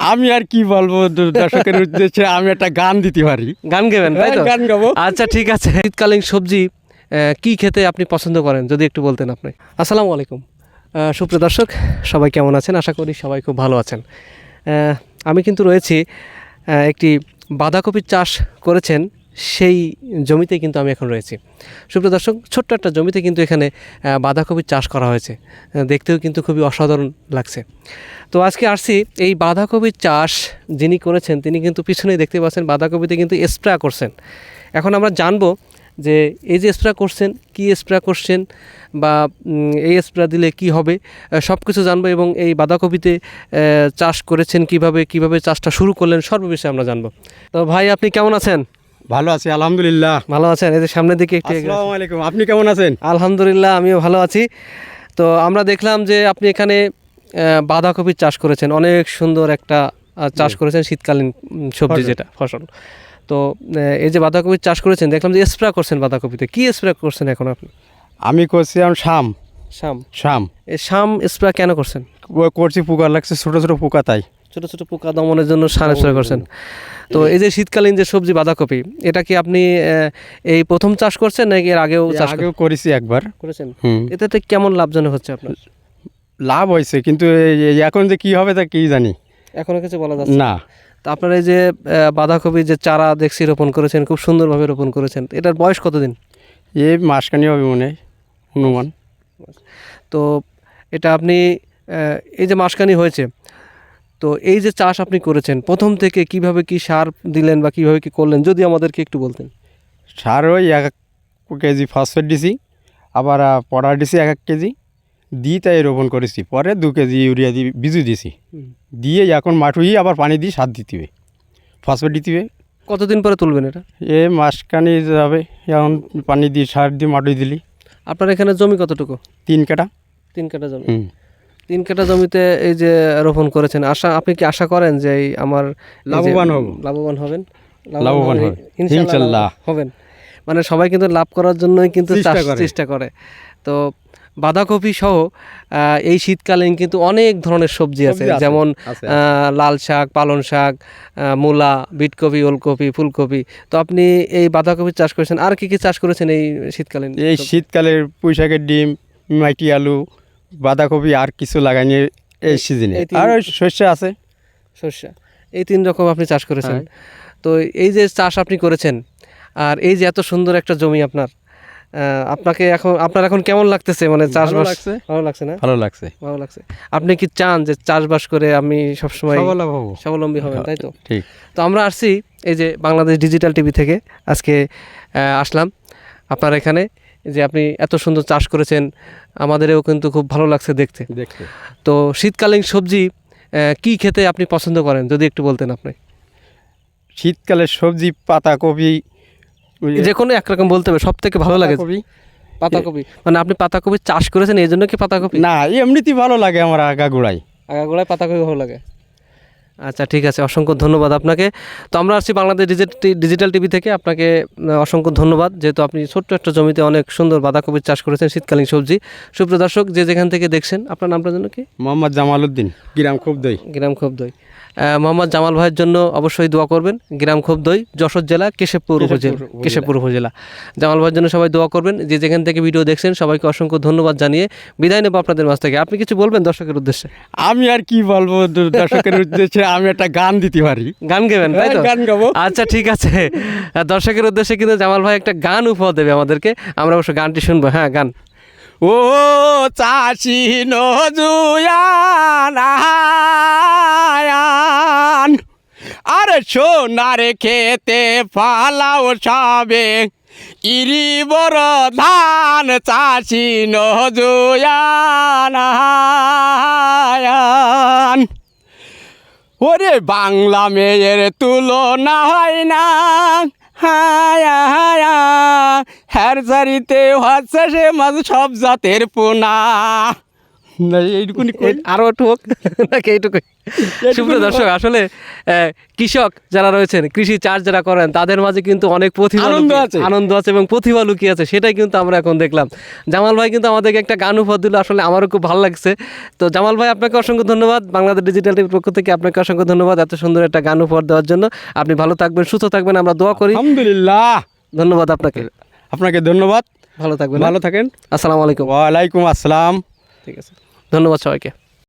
আমি আর কি বলব দর্শকের উদ্দেশ্যে আমি একটা গান দিতে পারি। গান গাবেন তাই তো? হ্যাঁ, গান গাবো। আচ্ছা ঠিক আছে। শীতকালীন সবজি আহ, কি খেতে আপনি পছন্দ করেন? যদি একটু বলতেন আপনি। আসসালামু আলাইকুম। আহ, সুপ্রিয় দর্শক সবাই কেমন আছেন? আশা করি সবাই খুব ভালো আছেন। আহ, আমি কিন্তু রয়েছি একটি বাঁধাকপির চাষ করেছেন সেই জমিতে কিন্তু আমি এখন রয়েছি। সুপ্রিয় দর্শক, ছোট্ট একটা জমিতে কিন্তু এখানে বাঁধাকপির চাষ করা হয়েছে। দেখতেও কিন্তু খুবই অসাধারণ লাগছে। তো আজকে আসছি, এই বাঁধাকপির চাষ যিনি করেছেন, তিনি কিন্তু পিছনেই দেখতে পাচ্ছেন, বাঁধাকপিতে কিন্তু স্প্রে করছেন। এখন আমরা জানব যে এই যে স্প্রে করছেন, কি স্প্রে করছেন বা এই স্প্রে দিলে কি হবে সব কিছু জানব এবং এই বাঁধাকপিতে চাষ করেছেন কীভাবে কীভাবে চাষটা শুরু করলেন, সর্ববিষয়ে আমরা জানব। তো ভাই, আপনি কেমন আছেন? ভালো আছি আলহামদুলিল্লাহ। ভালো আছেন? এই যে সামনের দিকে একটু। আসসালামু আলাইকুম আপনি কেমন আছেন? আলহামদুলিল্লাহ আমিও ভালো আছি। তো আমরা দেখলাম যে আপনি এখানে বাঁধাকপির চাষ করেছেন। অনেক সুন্দর একটা চাষ করেছেন শীতকালীন সবজি যেটা ফসল। তো এই যে বাঁধাকপির চাষ করেছেন দেখলাম যে স্প্রে করছেন বাঁধাকপিতে। কি স্প্রে করছেন এখন আপনি? আমি করছিলাম শাম। শাম। শাম। এই শাম স্প্রে কেন করছেন? করছি পোকা লাগছে ছোট ছোট পোকা তাই। ছোট ছোট পোকা দমনের জন্য সার স্প্রে করছেন। তো এই যে শীতকালীন যে সবজি বাঁধাকপি এটা কি আপনি এই প্রথম চাষ করছেন নাকি এর আগেও চাষ আগেও করেছি একবার। করেছেন? এতে কেমন লাভজনক হচ্ছে আপনার? লাভ হয়েছে কিন্তু এখন যে কি হবে তা কি জানি। এখনও কিছু বলা যাচ্ছে না। না। তো আপনার এই যে বাঁধাকপি যে চারা দেখছি রোপণ করেছেন খুব সুন্দরভাবে রোপণ করেছেন এটার বয়স কতদিন? এই মাসখানি হবে মনে হয় অনুমান তো এটা আপনি এই যে মাসখানি হয়েছে তো এই যে চাষ আপনি করেছেন প্রথম থেকে কীভাবে কি সার দিলেন বা কীভাবে কি করলেন যদি আমাদেরকে একটু বলতেন। সার ওই এক এক কেজি ফসফেট দিছি আবার পটাশ দিছি এক এক কেজি দিয়ে তাই রোপণ করেছি। পরে দু কেজি ইউরিয়া দিয়ে বিজু দিছি। দিয়ে এখন মাঠুই আবার পানি দিয়ে সার দিতে হবে ফসফেট দিতে হবে। কতদিন পরে তুলবেন এটা? এ মাসখানি যাবে এখন পানি দিয়ে সার দিয়ে মাটুই দিলি। আপনার এখানে জমি কতটুকু? তিন কাটা তিন কাটা জমি। তিন কাটা জমিতে এই যে রোপণ করেছেন আশা আপনি কি আশা করেন যে এই আমার লাভবান হব। লাভবান হবেন? লাভবান হবেন? মানে সবাই কিন্তু লাভ করার জন্যই কিন্তু। চেষ্টা করে। তো বাঁধাকপি সহ এই শীতকালীন কিন্তু অনেক ধরনের সবজি আছে। যেমন লাল শাক পালন শাক মূলা বিটকপি ওলকপি ফুলকপি। তো আপনি এই বাঁধাকপি চাষ করেছেন আর কি কি চাষ করেছেন এই শীতকালীন? এই? শীতকালের পুঁই শাকের ডিম মাটি আলু বাঁধাকপি আর কিছু লাগাইনি এই সিজনে। আর শস্য আছে। শস্য এই তিন রকম আপনি চাষ করেছেন। হ্যাঁ। তো এই যে চাষ আপনি করেছেন আর এই যে এত সুন্দর একটা জমি আপনার আপনাকে এখন আপনার এখন কেমন লাগতেছে? মানে চাষবাস ভালো লাগছে না? ভালো লাগছে। ভালো লাগছে। আপনি কি চান যে চাষবাস করে আমি সবসময় স্বাবলম্বী হবেন তাই তো? ঠিক। তো আমরা আসছি এই যে বাংলাদেশ ডিজিটাল টিভি থেকে। আজকে আসলাম। আপনার এখানে যে আপনি এত সুন্দর চাষ করেছেন আমাদেরও কিন্তু খুব ভালো লাগছে দেখতে। দেখতে। তো শীতকালীন সবজি কি খেতে আপনি পছন্দ করেন? যদি একটু বলতেন আপনি। শীতকালের সবজি পাতাকপি যে কোনো একরকম বলতে হবে সব থেকে ভালো লাগে। পাতাকপি। মানে আপনি পাতাকপি চাষ করেছেন এই জন্য কি পাতাকপি? না এমনিতেই ভালো লাগে আমার আগা গোড়াই আগাগোড়ায় পাতাকপি ভালো লাগে। আচ্ছা ঠিক আছে অসংখ্য ধন্যবাদ আপনাকে। তো আমরা আসছি বাংলাদেশ ডিজিট- ডিজিটাল টিভি থেকে। আপনাকে অসংখ্য ধন্যবাদ। যেহেতু আপনি ছোট্ট একটা জমিতে অনেক সুন্দর বাঁধাকপির চাষ করেছেন শীতকালীন সবজি। সুপ্রিয় দর্শক যে যেখান থেকে দেখছেন আপনার নামটা জন্য কি? মোহাম্মদ জামাল উদ্দিন গ্রাম খুব দই গ্রাম খোবদই। মোহাম্মদ জামাল ভাইয়ের জন্য অবশ্যই দোয়া করবেন। গ্রাম খোবদই যশোর জেলা কেশবপুর উপজেলা উপজেলা। কেশবপুর উপজেলা। জামাল ভাইয়ের জন্য সবাই দোয়া করবেন। যে যেখান থেকে ভিডিও দেখছেন সবাইকে অসংখ্য ধন্যবাদ জানিয়ে বিদায় নেব আপনাদের মাছ থেকে। আপনি কিছু বলবেন দর্শকের উদ্দেশ্যে? আমি আর কি বলব দর্শকের উদ্দেশ্যে? আমি একটা গান দিতে পারি। গান গাবেন তাই তো? হ্যাঁ, গান গাবো। আচ্ছা ঠিক আছে। দর্শকের উদ্দেশ্যে কিন্তু জামাল ভাই একটা গান উপহার দেবে আমাদেরকে। আমরা অবশ্য গানটি শুনব। হ্যাঁ গান। ও চাষি নজুয়ান আরে সোনার খেতে ফালাও সবে। ইরি বড় ধান চাষি নজুয়ান ওরে বাংলা মেয়ের তুলনা হয় না। হায়া হায়া হ্যার সারিতে হচ্ছে সে মাঝ, সব জাতের পোনা। না এইটুকুনি একটু হোক। নাকি এইটুকুই? সুপ্রিয় দর্শক আসলে কৃষক যারা রয়েছেন কৃষি চাষ যারা করেন তাদের মাঝে কিন্তু অনেক প্রতিভা আনন্দ আছে। আনন্দ আছে এবং প্রতিভা লুকিয়ে আছে সেটাই কিন্তু আমরা এখন দেখলাম। জামাল ভাই কিন্তু আমাদেরকে একটা গান উপহার দিল আসলে আমারও খুব ভালো লাগছে। তো জামাল ভাই আপনাকে অসংখ্য ধন্যবাদ। বাংলাদেশ ডিজিটাল টিভির পক্ষ থেকে আপনাকে অসংখ্য ধন্যবাদ এত সুন্দর একটা গান উপহার দেওয়ার জন্য। আপনি ভালো থাকবেন সুস্থ থাকবেন আমরা দোয়া করি। আলহামদুলিল্লাহ। ধন্যবাদ আপনাকে। আপনাকে ধন্যবাদ। ভালো থাকবেন ভালো থাকেন। আসসালামু আলাইকুম। ওয়ালাইকুম আসসালাম। ঠিক আছে। ধন্যবাদ সবাইকে।